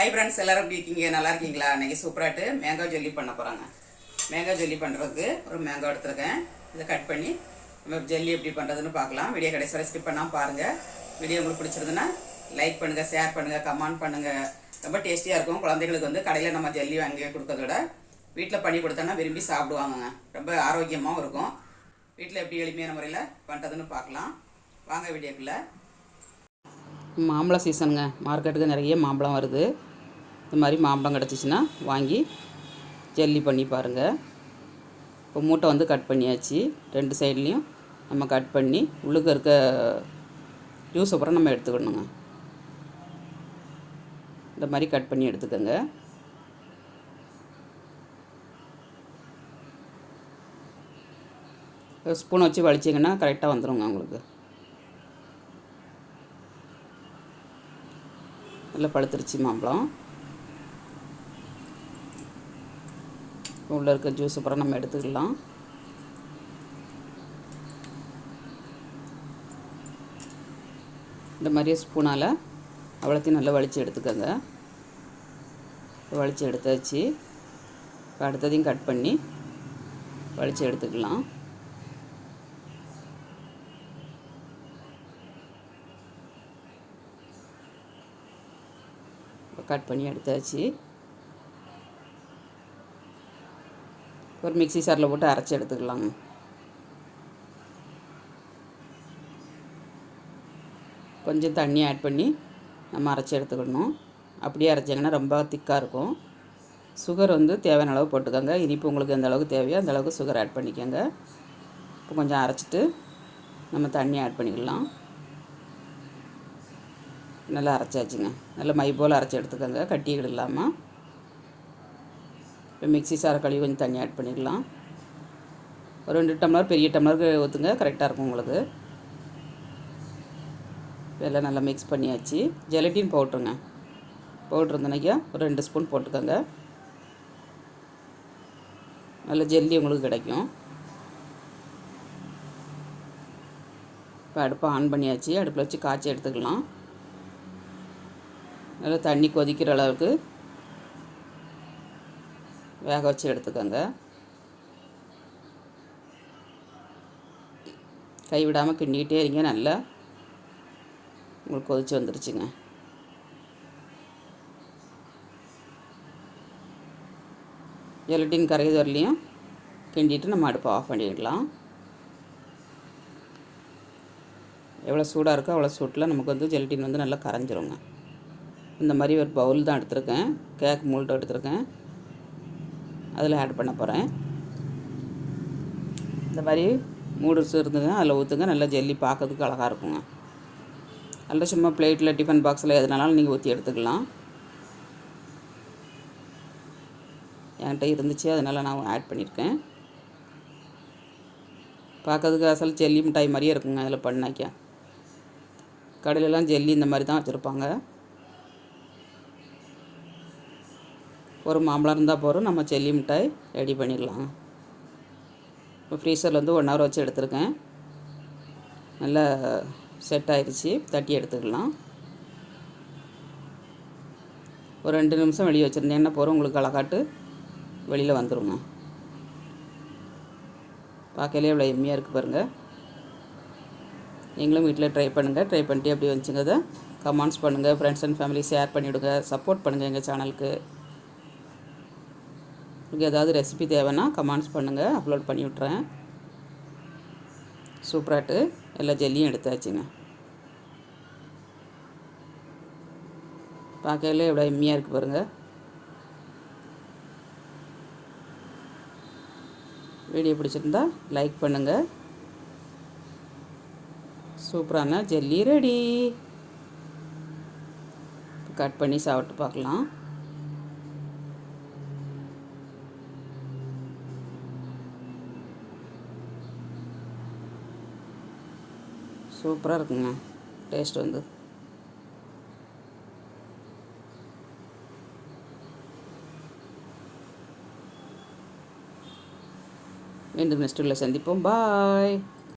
Hi friends எல்லாரும் எப்படி இருக்கீங்க? நல்லா இருக்கீங்களா? இன்னைக்கு சூப்பராட்டு மேங்கோ ஜெல்லி பண்ண போகிறாங்க மேங்கோ ஜெல்லி பண்ணுறதுக்கு ஒரு மேங்கோ எடுத்துருக்கேன். இதை கட் பண்ணி நம்ம ஜெல்லி எப்படி பண்ணுறதுன்னு பார்க்கலாம். வீடியோ கடைசி வரை ஸ்கிப் பண்ணாமல் பாருங்கள் வீடியோ உங்களுக்கு பிடிச்சிருந்துன்னா லைக் பண்ணுங்கள் ஷேர் பண்ணுங்கள் கமெண்ட் பண்ணுங்கள் ரொம்ப டேஸ்டியாக இருக்கும். குழந்தைகளுக்கு வந்து கடையில் நம்ம ஜெல்லி வாங்கி கொடுக்கறத விட வீட்டில் பண்ணி கொடுத்தோன்னா விரும்பி சாப்பிடுவாங்கங்க. ரொம்ப ஆரோக்கியமாகவும் இருக்கும். வீட்டில் எப்படி எளிமையான முறையில் பண்ணுறதுன்னு பார்க்கலாம். வாங்க வீடியோக்குள்ளே. மாம்பழம் சீசனுங்க மார்க்கெட்டுக்கு நிறைய மாம்பழம் வருது. இந்த மாதிரி மாம்பழம் கிடச்சிச்சின்னா வாங்கி ஜெல்லி பண்ணி பாருங்கள் இப்போ மூட்டை வந்து கட் பண்ணியாச்சு. ரெண்டு சைட்லேயும் நம்ம கட் பண்ணி உள்ளுக்க இருக்க ஜூஸ் அப்புறம் நம்ம எடுத்துக்கணுங்க. இந்த மாதிரி கட் பண்ணி எடுத்துக்கோங்க. ஸ்பூன் வச்சு வலிச்சிங்கன்னா கரெக்டாக வந்துடுங்க உங்களுக்கு. நல்லா பழுத்துருச்சு மாம்பழம். உள்ளே இருக்க ஜூஸ் அப்புறம் நம்ம எடுத்துக்கலாம். இந்த மாதிரியே ஸ்பூனால் அவ்வளோத்தையும் நல்லா வலித்து எடுத்துக்கோங்க. வலித்து எடுத்தாச்சு. இப்போ அடுத்ததையும் கட் பண்ணி வலித்து எடுத்துக்கலாம். கட் பண்ணி எடுத்தாச்சு. ஒரு மிக்ஸி சாரில் போட்டு அரைச்சி எடுத்துக்கலாங்க கொஞ்சம் தண்ணி ஆட் பண்ணி நம்ம அரைச்சி எடுத்துக்கணும். அப்படியே அரைச்சிங்கன்னா ரொம்ப திக்காக இருக்கும். சுகர் வந்து தேவையான அளவு போட்டுக்கோங்க. இனிப்பு உங்களுக்கு எந்த அளவுக்கு தேவையோ அந்த அளவுக்கு சுகர் ஆட் பண்ணிக்கோங்க. இப்போ கொஞ்சம் அரைச்சிட்டு நம்ம தண்ணி ஆட் பண்ணிக்கலாம். நல்லா அரைச்சாச்சுங்க. நல்லா மை போல் அரைச்சி எடுத்துக்கோங்க. கட்டிகள் இல்லாமல் இப்போ மிக்ஸி சாரை கழுவி கொஞ்சம் தண்ணி ஆட் பண்ணிடலாம். ஒரு ரெண்டு டம்ளர் பெரிய டம்ளருக்கு ஊற்றுங்க கரெக்டாக இருக்கும் உங்களுக்கு. எல்லாம் நல்லா மிக்ஸ் பண்ணியாச்சு. ஜெலட்டின் பவுட்ருங்க பவுட்ரு இருந்தனைக்கா ஒரு ரெண்டு ஸ்பூன் போட்டுக்கோங்க. நல்ல ஜெல்லி உங்களுக்கு கிடைக்கும். இப்போ அடுப்பை ஆன் பண்ணியாச்சு. அடுப்பில் வச்சு காய்ச்சி எடுத்துக்கலாம். நல்லா தண்ணி கொதிக்கிற அளவுக்கு வேக வச்சு எடுத்துக்கோங்க. கைவிடாமல் கிண்டிக்கிட்டே இருங்க நல்லா. உங்களுக்கு கொதிச்சு வந்துருச்சுங்க. ஜெலட்டின் கரையுது வரலையும். கிண்டிட்டு நம்ம அடுப்பை ஆஃப் பண்ணிடலாம். எவ்வளோ சூடாக இருக்கோ அவ்வளோ சூட்டில் நமக்கு வந்து ஜெலட்டின் வந்து நல்லா கரைஞ்சிருங்க. இந்த மாதிரி ஒரு பவுல் தான் எடுத்திருக்கேன். கேக் மூல்ட்டு எடுத்திருக்கேன். அதில் ஆட் பண்ண போகிறேன் இந்த மாதிரி மூடுஸ் இருந்துங்க அதில் ஊற்றுங்க நல்லா ஜெல்லி பார்க்கறதுக்கு அழகாக இருக்குங்க. நல்லா சும்மா பிளேட்டில் டிஃபன் பாக்ஸில் எதுனாலும் நீங்கள் ஊற்றி எடுத்துக்கலாம். என்கிட்ட இருந்துச்சு அதனால் நான் ஆட் பண்ணியிருக்கேன் பார்க்கறதுக்கு அசல் ஜெல்லி மிட்டாய் மாதிரியே இருக்குங்க அதில் பண்ணாக்க. கடையிலலாம் ஜெல்லி இந்த மாதிரி தான் வச்சுருப்பாங்க. ஒரு மாம்பழம் இருந்தால் போகிறோம் நம்ம செல்லி மிட்டாய் ரெடி பண்ணிடலாம். இப்போ ஃப்ரீசரில் வந்து ஒன் ஹவர் வச்சு எடுத்துருக்கேன். நல்லா செட் ஆயிடுச்சு தட்டி எடுத்துக்கலாம். ஒரு ரெண்டு நிமிஷம் வெளியே வச்சுருந்தேன்னா போகிறோம் உங்களுக்கு அழகாட்டு வெளியில் வந்துடுங்க பார்க்கலே இவ்வளோ எம்மியாக இருக்குது பாருங்கள் நீங்களும் வீட்டில் ட்ரை பண்ணுங்கள் ட்ரை பண்ணிட்டு அப்படி வந்துச்சுங்க கமெண்ட்ஸ் பண்ணுங்கள் ஃப்ரெண்ட்ஸ் அண்ட் ஃபேமிலி ஷேர் பண்ணிவிடுங்க. சப்போர்ட் பண்ணுங்கள் எங்கள் சேனலுக்கு உங்களுக்கு ஏதாவது ரெசிபி தேவைன்னா கமெண்ட்ஸ் பண்ணுங்கள் அப்லோட் பண்ணி விட்றேன் சூப்பராட்டு எல்லா ஜெல்லியும் எடுத்தாச்சுங்க. பார்க்கல எவ்வளோ எம்மியாக இருக்குது பாருங்கள் வீடியோ பிடிச்சிருந்தா லைக் பண்ணுங்கள் சூப்பரான ஜெல்லி ரெடி கட் பண்ணி சாப்பிட்டு பார்க்கலாம். சூப்பராக இருக்குங்க. டேஸ்ட் வந்து. மீண்டும் நெக்ஸ்ட் சந்திப்போம். பாய்